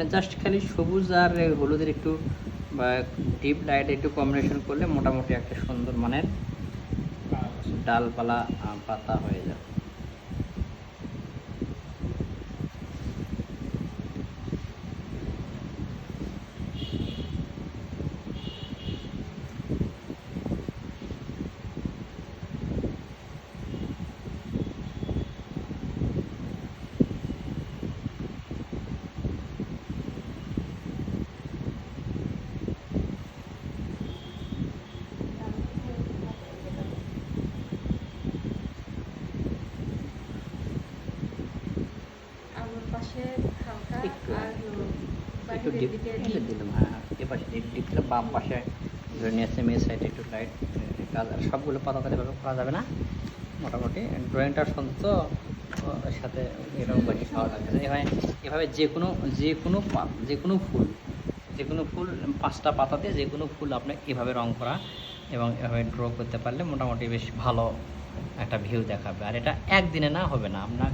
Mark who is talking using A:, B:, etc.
A: মানে জাস্ট খালি সবুজ আর হলুদের একটু, বা ডিপ ডায়েট একটু কম্বিনেশন করলে মোটামুটি একটা সুন্দর মানের, ডালপালা পাতা হয়ে যাবে। একটু,
B: আর
A: একটু ডিপ এটা দিলাম। হ্যাঁ এ পাশে ডিপ ডিপ বাম পাশে। ধরে নিয়ে আসছে মেয়ে সাইডে একটু লাইট কাজ। সবগুলো পাতা তাহলে এভাবে করা যাবে না। মোটামুটি ড্রয়িংটা সুন্দর তো ওর সাথে এরকম বেশি ভালো লাগছে এভাবে এভাবে যে কোনো যে কোনো যে কোনো ফুল যে কোনো ফুল পাঁচটা পাতাতে যে কোনো ফুল আপনি এভাবে রং করা এবং এভাবে ড্র করতে পারলে মোটামুটি বেশ ভালো একটা ভিউ দেখাবে। আর এটা একদিনে না হবে না। আপনার